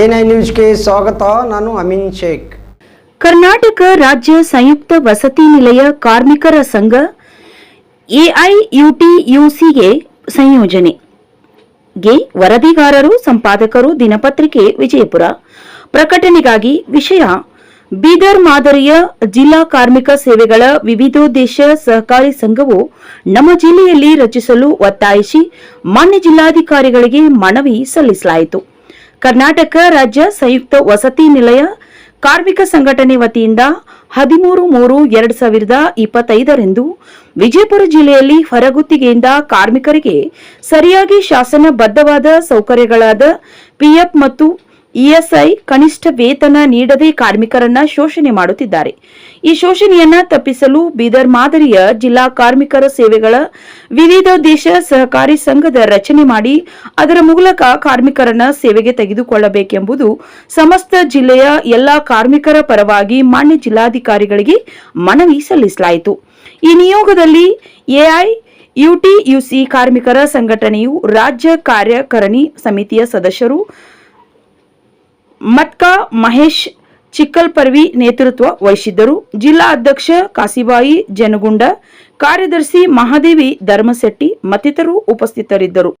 NI ನ್ಯೂಸ್ಗೆ ಸ್ವಾಗತ, ನಾನು ಅಮಿನ್ ಶೇಖ್. ಕರ್ನಾಟಕ ರಾಜ್ಯ ಸಂಯುಕ್ತ ವಸತಿ ನಿಲಯ ಕಾರ್ಮಿಕರ ಸಂಘ ಎಐಯುಟಿಯುಸಿಗೆ ಸಂಯೋಜನೆ. ಗೆ ವರದಿಗಾರರು, ಸಂಪಾದಕರು, ದಿನಪತ್ರಿಕೆ ವಿಜಯಪುರ. ಪ್ರಕಟಣೆಗಾಗಿ ವಿಷಯ, ಬೀದರ್ ಮಾದರಿಯ ಜಿಲ್ಲಾ ಕಾರ್ಮಿಕ ಸೇವೆಗಳ ವಿವಿಧೋದ್ದೇಶ ಸಹಕಾರಿ ಸಂಘವು ನಮ್ಮ ಜಿಲ್ಲೆಯಲ್ಲಿ ರಚಿಸಲು ಒತ್ತಾಯಿಸಿ ಮಾನ್ಯ ಜಿಲ್ಲಾಧಿಕಾರಿಗಳಿಗೆ ಮನವಿ ಸಲ್ಲಿಸಲಾಯಿತು. ಕರ್ನಾಟಕ ರಾಜ್ಯ ಸಂಯುಕ್ತ ವಸತಿ ನಿಲಯ ಕಾರ್ಮಿಕ ಸಂಘಟನೆ ವತಿಯಿಂದ ಹದಿಮೂರು ಮೂರು ಎರಡು ಸಾವಿರದ ಇಪ್ಪತ್ತೈದರಂದು ವಿಜಯಪುರ ಜಿಲ್ಲೆಯಲ್ಲಿ ಹೊರಗುತ್ತಿಗೆಯಿಂದ ಕಾರ್ಮಿಕರಿಗೆ ಸರಿಯಾಗಿ ಶಾಸನಬದ್ಧವಾದ ಸೌಕರ್ಯಗಳಾದ ಪಿಎಫ್ ಮತ್ತು ಇಎಸ್ಐ ಕನಿಷ್ಠ ವೇತನ ನೀಡದೆ ಕಾರ್ಮಿಕರನ್ನ ಶೋಷಣೆ ಮಾಡುತ್ತಿದ್ದಾರೆ. ಈ ಶೋಷಣೆಯನ್ನ ತಪ್ಪಿಸಲು ಬೀದರ್ ಮಾದರಿಯ ಜಿಲ್ಲಾ ಕಾರ್ಮಿಕರ ಸೇವೆಗಳ ವಿವಿಧೋದ್ದೇಶ ಸಹಕಾರಿ ಸಂಘದ ರಚನೆ ಮಾಡಿ ಅದರ ಮೂಲಕ ಕಾರ್ಮಿಕರನ್ನ ಸೇವೆಗೆ ತೆಗೆದುಕೊಳ್ಳಬೇಕೆಂಬುದು ಸಮಸ್ತ ಜಿಲ್ಲೆಯ ಎಲ್ಲಾ ಕಾರ್ಮಿಕರ ಪರವಾಗಿ ಮಾನ್ಯ ಜಿಲ್ಲಾಧಿಕಾರಿಗಳಿಗೆ ಮನವಿ ಸಲ್ಲಿಸಲಾಯಿತು. ಈ ನಿಯೋಗದಲ್ಲಿ ಎಐ ಯುಟಿಯುಸಿ ಕಾರ್ಮಿಕರ ಸಂಘಟನೆಯು ರಾಜ್ಯ ಕಾರ್ಯಕಾರಿಣಿ ಸಮಿತಿಯ ಸದಸ್ಯರು ಮಟ್ಕಾ ಮಹೇಶ್ ಚಿಕ್ಕಲ್ಪರ್ವಿ ನೇತೃತ್ವ ವಹಿಸಿದ್ದರು. ಜಿಲ್ಲಾ ಅಧ್ಯಕ್ಷ ಕಾಸಿಬಾಯಿ ಜನಗುಂಡ ಕಾರ್ಯದರ್ಶಿ ಮಹಾದೇವಿ ಧರ್ಮಶೆಟ್ಟಿ ಮತ್ತಿತರರು ಉಪಸ್ಥಿತರಿದ್ದರು.